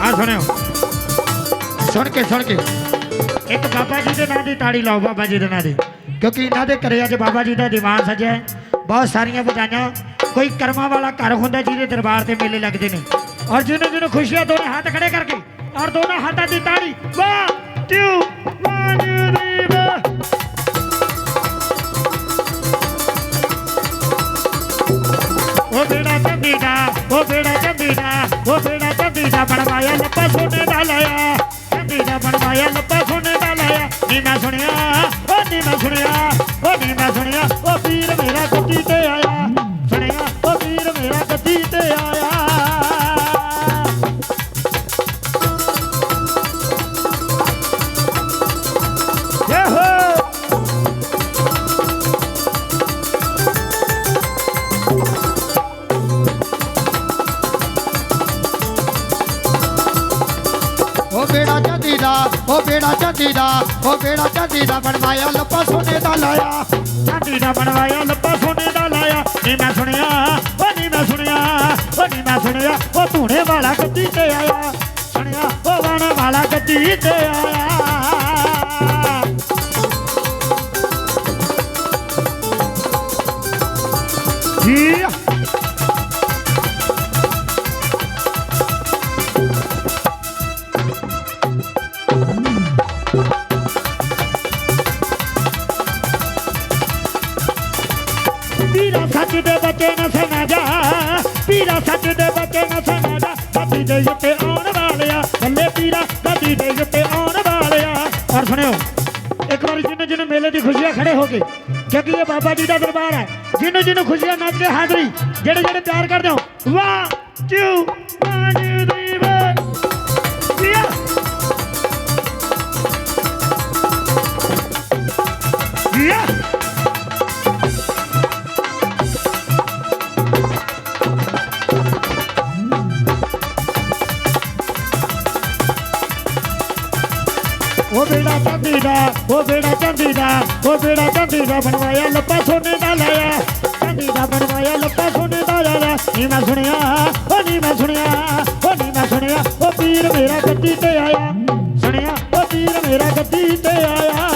ਆ ਸੁਣਿਓ। ਸੁਣ ਕੇ ਸੁਣ ਕੇ। ਇੱਕ ਬਾਬਾ ਜੀ ਦੇ ਨਾਂ ਦੀ ਤਾੜੀ ਲਾਓ, ਬਾਬਾ ਜੀ ਦੇ ਨਾਂ ਦੀ। ਕਿਉਂਕਿ ਇਹਨਾਂ ਦੇ ਘਰੇ ਅੱਜ ਬਾਬਾ ਜੀ ਦਾ ਦੀਵਾਨ ਸਜਿਆ ਹੈ। ਬਹੁਤ ਸਾਰੀਆਂ ਵਧਾਈਆਂ। ਕੋਈ ਕਰਮਾਂ ਵਾਲਾ ਘਰ ਹੁੰਦਾ ਜਿਹਦੇ ਦਰਬਾਰ ਤੇ ਮੇਲੇ ਲੱਗਦੇ ਨੇ। ਔਰ ਜਿਹਨੂੰ ਜਿਹਨੂੰ ਖੁਸ਼ੀਆਂ ਦੋਨੇ ਹੱਥ ਖੜੇ ਕਰਕੇ ਔਰ ਦੋਨਾਂ ਹੱਥਾਂ ਦੀ ਤਾੜੀ ਚੰਦੀ ਦਾ ਉਹ ਬੇੜਾ ਚੰਦੀ ਦਾ ਉਹ ਬੇੜਾ ਚੰਦੀ ਦਾ ਬਣਵਾਇਆ ਲੱਪਾ ਸੋਨੇ ਦਾ ਲਾਇਆ। ਚੰਦੀ ਦਾ ਬਣਵਾਇਆ ਲੱਪਾ ਉਹ ਬੇੜਾ ਚਾਂਦੀ ਦਾ ਉਹ ਬੇੜਾ ਚਾਂਦੀ ਦਾ ਉਹ ਬੇੜਾ ਚਾਂਦੀ ਦਾ ਬਣਵਾਇਆ ਲੱਪਾ ਸੋਨੇ ਦਾ ਲਾਇਆ। ਚਾਂਦੀ ਦਾ ਬਣਵਾਇਆ ਲੱਪਾ ਸੋਨੇ ਦਾ ਲਾਇਆ। ਨੀ ਮੈਂ ਸੁਣਿਆ ਉਹ ਨੀ ਮੈਂ ਸੁਣਿਆ ਉਹ ਨੀ ਮੈਂ ਸੁਣਿਆ ਉਹ ਧੂਣੇ ਵਾਲਾ ਗੱਦੀ ਤੇ ਆਇਆ। ਸੁਣਿਆ ਉਹ ਵਾਣਾ ਵਾਲਾ ਗੱਦੀ ਤੇ ਆਇਆ। ਜੀ ਪੀਰਾ ਸੱਚ ਦੇ ਬੱਚੇ ਨਾ ਸੁਣਾ ਜਾ, ਪੀਰਾ ਸੱਚ ਦੇ ਬੱਚੇ ਨਾ ਸੁਣਾ ਜਾ ਗੱਦੀ ਦੇ ਉੱਤੇ ਆਉਣ ਵਾਲਿਆ, ਬੱਲੇ ਪੀਰਾ ਗੱਦੀ ਦੇ ਉੱਤੇ ਆਉਣ ਵਾਲਿਆ। ਔਰ ਸੁਣਿਓ, ਇੱਕ ਵਾਰੀ ਜਿਹਨੂੰ ਜਿਹਨੂੰ ਮੇਲੇ ਦੀ ਖੁਸ਼ੀਆਂ ਖੜੇ ਹੋ ਕੇ, ਕਿਉਂਕਿ ਇਹ ਬਾਬਾ ਜੀ ਦਾ ਦਰਬਾਰ ਹੈ ਜਿਹਨੂੰ ਜਿਹਨੂੰ ਖੁਸ਼ੀਆਂ ਨੱਚ ਕੇ ਹਾਜ਼ਰੀ, ਜਿਹੜੇ ਜਿਹੜੇ ਪਿਆਰ ਕਰਦੇ ਹੋ, ਵਾਹ ਟੂ ਵਨ ਥ੍ਰੀ ਉਹ ਬੇੜਾ ਚਾਂਦੀ ਦਾ, ਉਹ ਬੇੜਾ ਚਾਂਦੀ ਦਾ, ਉਹ ਬੇੜਾ ਚਾਂਦੀ ਦਾ ਬਣਵਾਇਆ ਲੱਪਾ ਸੋਨੇ ਦਾ ਲਾਇਆ। ਚਾਂਦੀ ਦਾ ਬਣਵਾਇਆ ਲੱਪਾ ਸੋਨੇ ਦਾ ਲਾਇਆ। ਨੀ ਮੈਂ ਸੁਣਿਆ, ਉਹ ਨੀ ਮੈਂ ਸੁਣਿਆ, ਉਹ ਨੀ ਮੈਂ ਸੁਣਿਆ, ਉਹ ਪੀਰ ਮੇਰਾ ਗੱਦੀ ਤੇ ਆਇਆ। ਸੁਣਿਆ, ਉਹ ਪੀਰ ਮੇਰਾ ਗੱਦੀ ਤੇ ਆਇਆ।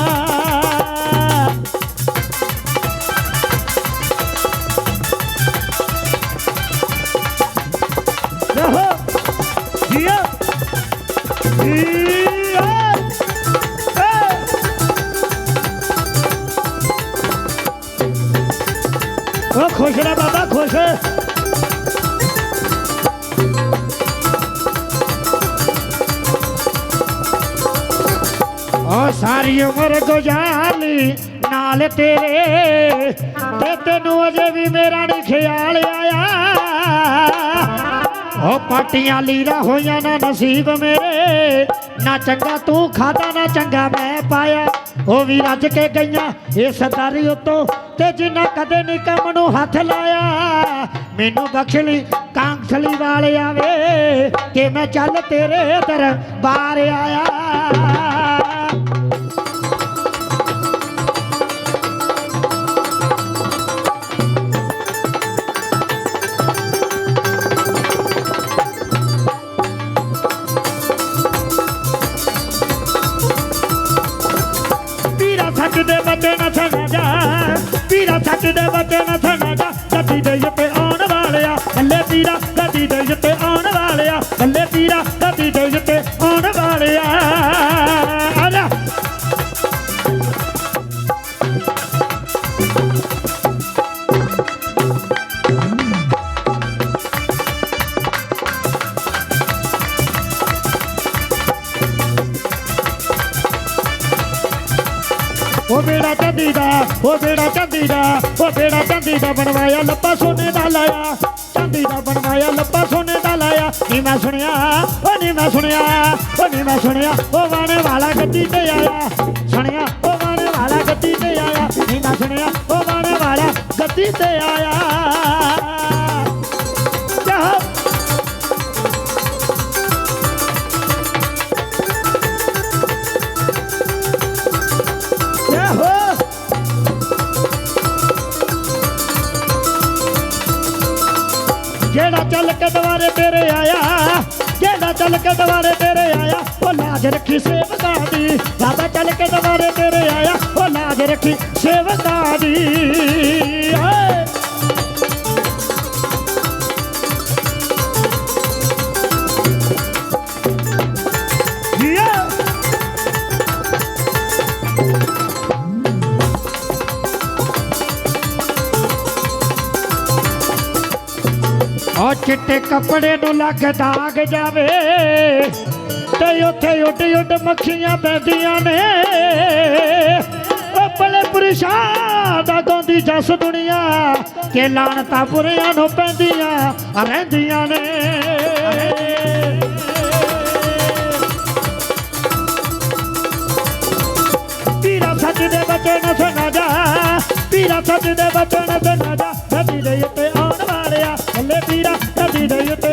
ਰਹੋ ਬਾਬਾ ਉਹ ਸਾਰੀ ਉਮਰ ਗੁਜ਼ਾਰ ਨਾਲ ਤੇਰੇ ਤੇ ਤੈਨੂੰ ਅਜੇ ਵੀ ਮੇਰਾ ਨਹੀਂ ਖਿਆਲ ਆਇਆ। ਉਹ ਪਾਟੀਆਂ ਲੀਰਾ ਹੋਈਆਂ ਨਾ ਨਸੀਬ ਮੇਰੇ, ਨਾ ਚੰਗਾ ਤੂੰ ਖਾਦਾ ਨਾ ਚੰਗਾ ਮੈਂ ਪਾਇਆ। ਉਹ ਵੀ ਰੱਜ ਕੇ ਗਈਆਂ ਇਹ ਸਰਦਾਰੀ ਉਤੋਂ ਤੇ ਜਿੰਨਾ ਕਦੇ ਨਹੀਂ ਕੰਮ ਨੂੰ ਹੱਥ ਲਾਇਆ, ਮੈਨੂੰ ਬਖਸ਼ਲੀ ਕਾਂਖਲੀ ਵਾਲੇ ਆਵੇ ਕਿ ਮੈਂ ਚੱਲ ਤੇਰੇ ਦਰਬਾਰ ਆਇਆ। ਉਹ ਬੇੜਾ ਚਾਂਦੀ ਦਾ, ਉਹ ਬੇੜਾ ਚਾਂਦੀ ਦਾ, ਉਹ ਬੇੜਾ ਚਾਂਦੀ ਦਾ ਬਣਵਾਇਆ, ਲੱਪਾ ਸੋਨੇ ਦਾ ਲਾਇਆ। ਚਾਂਦੀ ਦਾ ਬਣਵਾਇਆ, ਲੱਪਾ ਸੋਨੇ ਦਾ ਲਾਇਆ। ਨੀ ਮੈਂ ਸੁਣਿਆ, ਉਹ ਨੀ ਮੈਂ ਸੁਣਿਆ, ਉਹ ਨੀ ਮੈਂ ਸੁਣਿਆ, ਉਹ ਵਾਣੇ ਵਾਲਾ ਗੱਡੀ ਤੇ ਆਇਆ। ਸੁਣਿਆ, ਉਹ ਵਾਣੇ ਵਾਲਾ ਗੱਡੀ ਤੇ ਆਇਆ। ਨੀ ਮੈਂ ਸੁਣਿਆ, ਉਹ ਵਾਣੇ ਵਾਲਾ ਗੱਡੀ ਤੇ ਆਇਆ। ਚੱਲ ਕੇ ਦੁਆਰੇ ਤੇਰੇ ਆਇਆ, ਜਿਹੜਾ ਚੱਲ ਕੇ ਦੁਆਰੇ ਤੇਰੇ ਆਇਆ, ਉਹ ਲਾਜ ਰੱਖੀ ਸੇਵਕਾਂ ਦੀ। ਬਾਬਾ ਚੱਲ ਕੇ ਦੁਆਰੇ ਤੇਰੇ ਆਇਆ, ਉਹ ਲਾਜ ਰੱਖੀ ਸੇਵਕਾਂ ਦੀ। ਓਏ। ਚਿੱਟੇ ਕੱਪੜੇ ਨੂੰ ਲੱਗ ਦਾਗ ਜਾਵੇ ਤੇ ਉੱਥੇ ਉੱਡ ਉੱਡ ਮੱਖੀਆਂ ਪੈਂਦੀਆਂ ਨੇ। ਬਲੇ ਪੁਰਸ਼ਾਂ ਦਾ ਗਾਉਂਦੀ ਜਸ ਦੁਨੀਆ, ਕਿ ਲਾਣਤਾਂ ਬੁਰਿਆਂ ਨੂੰ ਪੈਂਦੀਆਂ ਰਹਿੰਦੀਆਂ ਨੇ। ਪੀਰਾ ਸੱਚ ਦੇ ਬਚਨ ਸੁਣਾ ਜਾ, ਪੀਰਾ ਸੱਚ ਦੇ ਬਚਨ ਸੁਣਾ ਜਾ hidayete